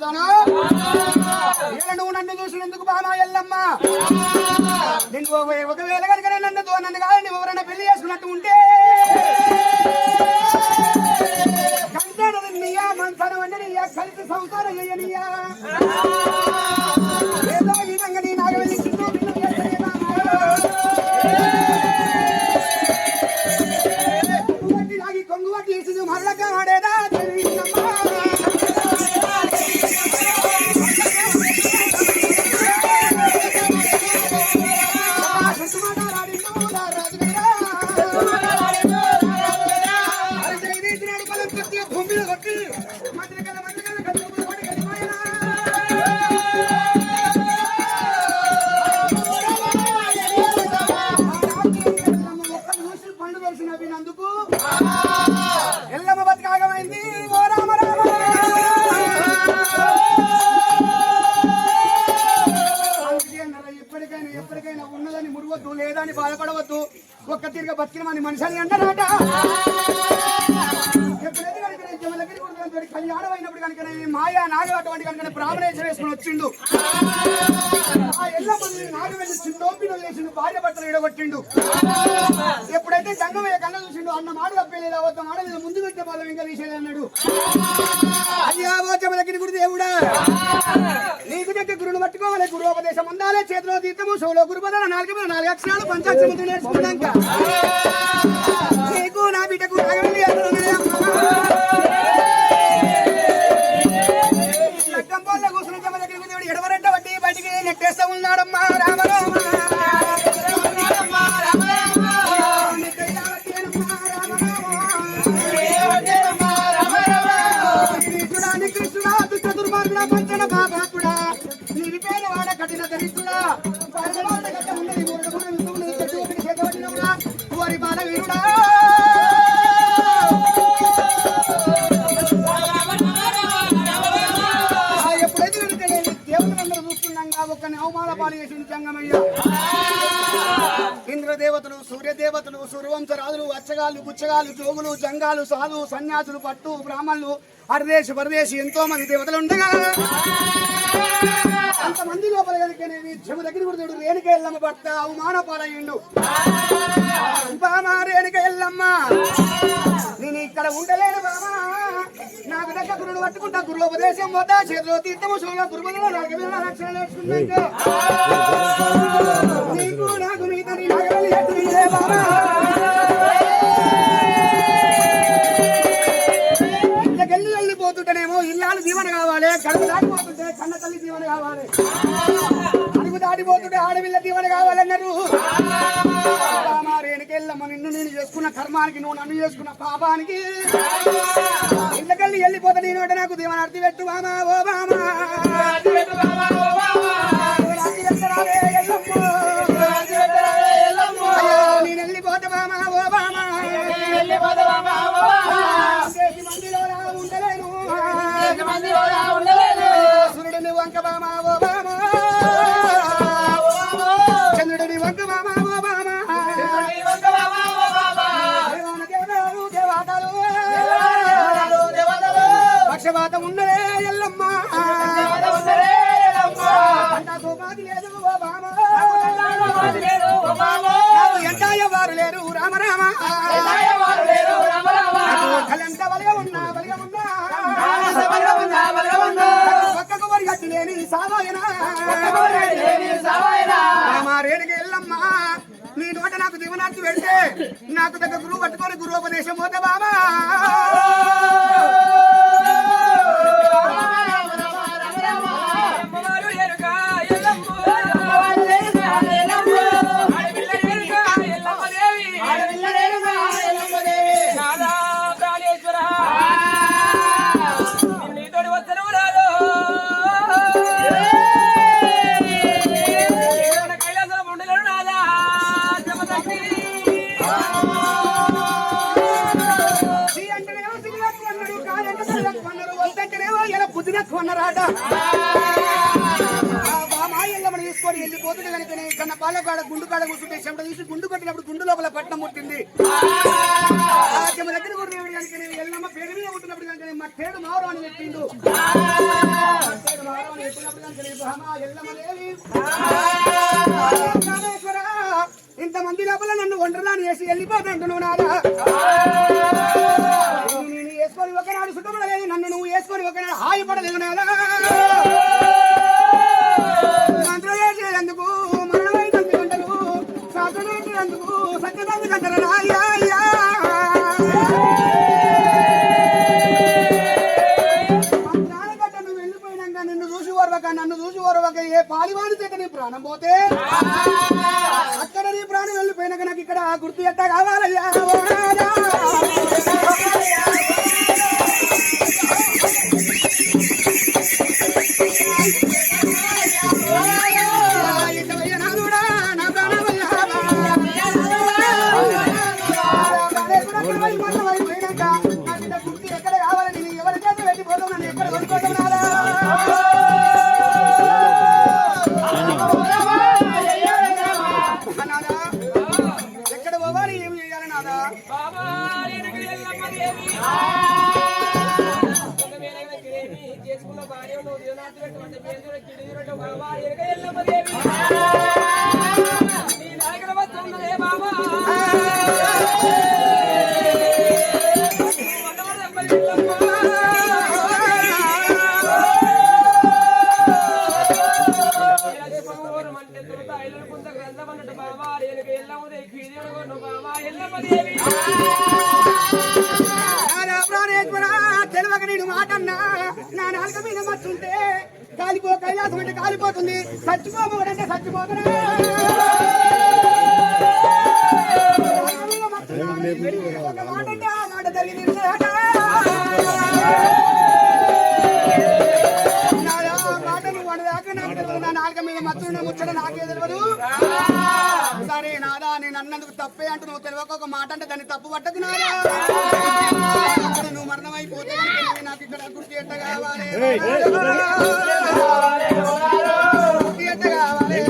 ఆడదానా నువ్వు నన్ను చూసినందుకు బాగా ఎల్లమ్మ. నేను ఒకవేళ కనుక నన్ను నన్ను కాదు ఎవరైనా పెళ్ళి చేసుకున్నట్టు ఉంటే. కంటాడు నీయా మనసనం అంటే నీయా కలిసి సంసారం చేయనియా. తిరిగి బతికిన మన మనిషిని అంటారట కొడుకుని అయినప్పుడు కనుక మాయా నాగ అటువంటి కనుక బ్రాహ్మణేశ్వర వేసుకుని వచ్చిండు. ఆ ఎల్లమ్మని నాగ వెళ్ళి చిండోపిన వేసిండు భార్య భర్తలు ఇడగొట్టిండు ఎప్పుడైతే సంగమయ్య కన్న చూసిండు అన్న మాట తప్పలేదు అవద్ద మాట మీద ముందు పెట్టే వాళ్ళం ఇంకా తీసేది అన్నాడు. అయ్యా ఓచమ దగ్గర గుడి దేవుడా. నీకు దగ్గర గురువును పట్టుకోవాలి గురువుపదేశం ఉండాలి చేతిలో తీర్థము షోలో గురుపదాల నాలుగు మీద నాలుగు అక్షరాలు పంచాక్షరం నేర్చుకున్నాక నీకు నా బిడ్డకు నాగవెల్లి అన్నది నెట్టేస్తా ఉన్నాడమ్మా రామరామ. ఇంద్రదేవతలు సూర్యదేవతలు సూర్యవంశరాజులు అచ్చగాళ్ళు గుచ్చగాళ్ళు జోగులు జంగాలు సాధు సన్యాసులు పట్టు బ్రాహ్మణులు అరదేశి పరదేశి ఎంతో మంది దేవతలు ఉండగా అంతమంది లోపల కనుకనేవి చెవు దగ్గర కూడా దేవుడు రేణుక ఎల్లమ్మ భర్త అవమాన పాలయ్యిండు బామా రేణుక ఎల్లమ్మ నేను ఇక్కడ ఉండలేను బామా. నాకు దగ్గర గురుడు పట్టుకుంటా గురువుపదేశం పోతా చేతిలో తీర్థము సోగా గురువులలో రాగమైన రక్షణ నేర్చుకున్నాక కర్మానికి నువ్వు నన్ను చేసుకున్న పాపానికి. ఇంట్లోకెళ్ళి వెళ్ళిపోతా నేను అంటే నాకు దీవెన అర్థి పెట్టు బామా ఓ బామా. అంతా లేదు ఓ నాకు ఎంటాయ వారు లేరు రామ రామ. కలంత బలిగా ఉన్నా బలిగా ఉన్నా. పక్కకు వరి లేని సావాయనా. నీ నోట నాకు దివనానికి వెళ్తే నాకు దగ్గర గురువు పట్టుకొని గురువుపదేశం పోతే బాబా కాదంటే సిరిగట్టు వద్దంటేనేమో ఇలా బుద్ధినట్టు అన్నారాట ఆ తీసుకొని వెళ్ళిపోతుంది కనుక కన్న పాలకాడ గుండు కాడ కూర్చుంటే చెమట తీసి గుండు కొట్టినప్పుడు గుండు లోపల పట్టణం ముట్టింది ఆ చెమ దగ్గర కూడా దేవుడు కనుక ఎల్లమ్మ పేరు మీద కనుక మా తేడు మారు అని చెప్పిండు ఇంతమంది లోపల నన్ను ఒంటరిదాన్ని చేసి వెళ్ళిపోతుంటున్నావు నాదా ఒకనాడు మంత్రం చేసేందుకు గంటలు గంటలు అయ్యా. వెళ్ళిపోయినాక చూసి నన్ను చూసి ఏ పాలివాడి చేత నీ ప్రాణం పోతే అక్కడ నీ ప్రాణం వెళ్ళిపోయినాక నాకు ఇక్కడ గుర్తు ఎట్ట కావాలి చేసుకున్న భార్య నువ్వు దేవునాథ్ పెట్టమంటే పేరు కిడిదిరట బాబా ఎనక ఎల్లమ్మ దేవి. నీ నాయకుల వస్తున్నదే బాబా. ఎనక ఎల్లమ్మ దేవి ఎల్లమ్మ దేవి తెలివక నేను మాట నా నాలుక మీద మచ్చుంటే కాలిపో కైలాసం అంటే కాలిపోతుంది. చచ్చిపోబోడంటే చచ్చిపోతున్నా. నాలుక మీద మచ్చున్నా. మాట అంటే ఆ మాట జరిగింది నాకు నాలుక మీద మచ్చున్న ముచ్చట నాకే తెలియదు. సరే నాదా నేను అన్నందుకు తప్పే అంటూ నువ్వు తెలియక ఒక మాట అంటే దాన్ని తప్పు నాదా? అక్కడ నువ్వు మరణం అయిపోతే కనుక నువ్వు నాకు ఇక్కడ గుర్తు ఎట్ట కావాలి. గుర్తు ఎట్ట కావాలి.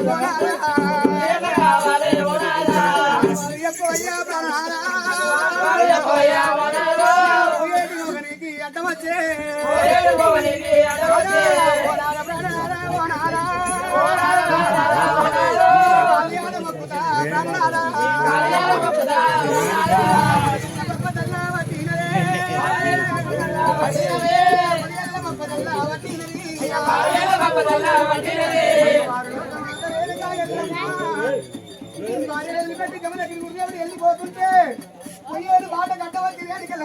ప్రాణారా వెళ్ళిపోతుంటే పోయేది బాట కట్టవచ్చి వేడికల్ల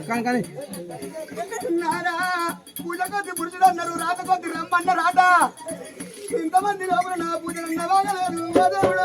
కానీ పూజ కొద్ది పురుషుడు అన్నారు రాత కొద్ది రమ్మన్న రాట ఇంతమంది లోపల నా పూజ బాగలేదు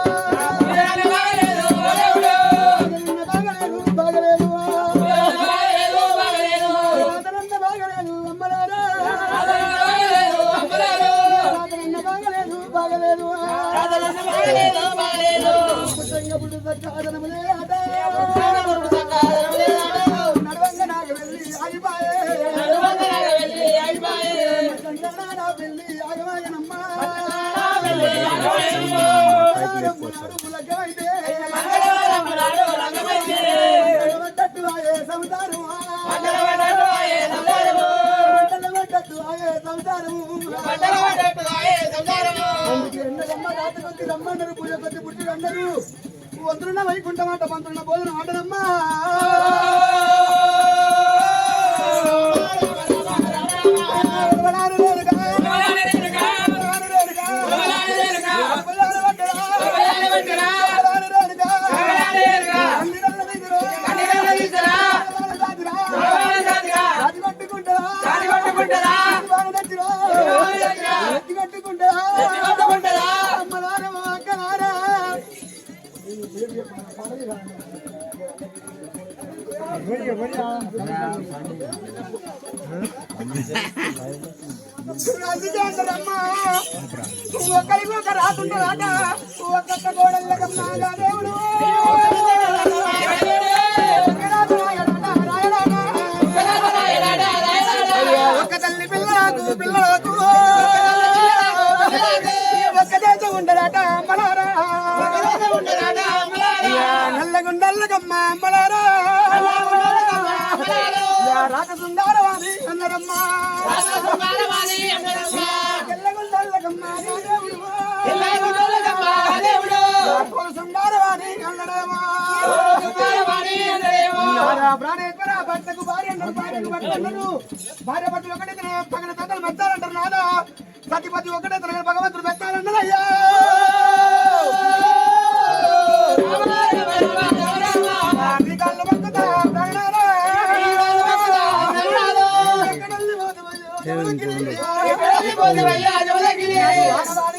వంతున్న వైకుంఠమాట మంత్రున్న భోజనం ఆటనమ్మా అందుకే ఒక ఒక్కరికి ఒక రాకుంటారాట ఒక్కొక్క గోడల్లకమ్మా దేవుడు రాక సుందరవాణి అన్నరమ్మా తెల్లగుండల్లకమ్మ దేవుడు రాకోల సుందరవాణి అన్నడమా ప్రాణేశ్వర భర్తకు భార్య అన్నారు భార్యకు భర్త అన్నారు భార్య భర్తలు ఒకటే తన పక్కన తగ్గలు మెత్తాలంటారు నాదా. సతిపతి ఒకటే తన భగవంతుడు మెత్తాలన్నారు అయ్యా పోతావయ్యో, జమదగ్గిరి. ఆడవారు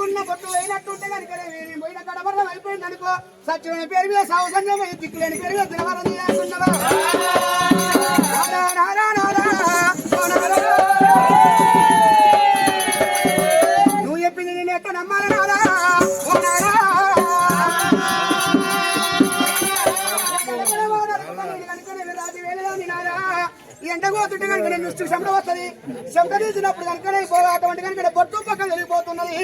ఎరుక పొట్టు అయినట్టుంటే కనుక పోయిన కడమరం అయిపోయింది అనుకో. సత్యమైన పేరు మీద సావసంగం దిక్కులేని పేరు మీద దినవరం నారా, నువ్వు చెప్పింది నేను నమ్మాలి నారా ఓ నారా. కనుక నేను దృష్టి శంక వస్తుంది కనుక పోగా అంటే కనుక పొట్టు పక్కన వెళ్ళిపోతున్నది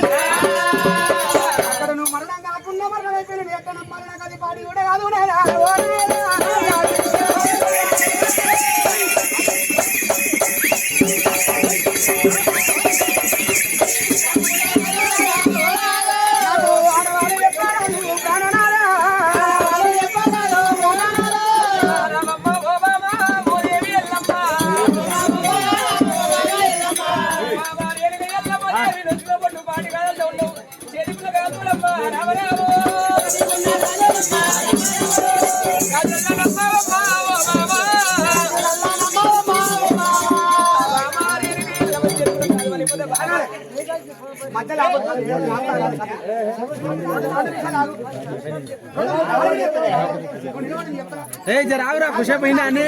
ఏ జరావురా కుషపోయిందా అని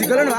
చిక్కలను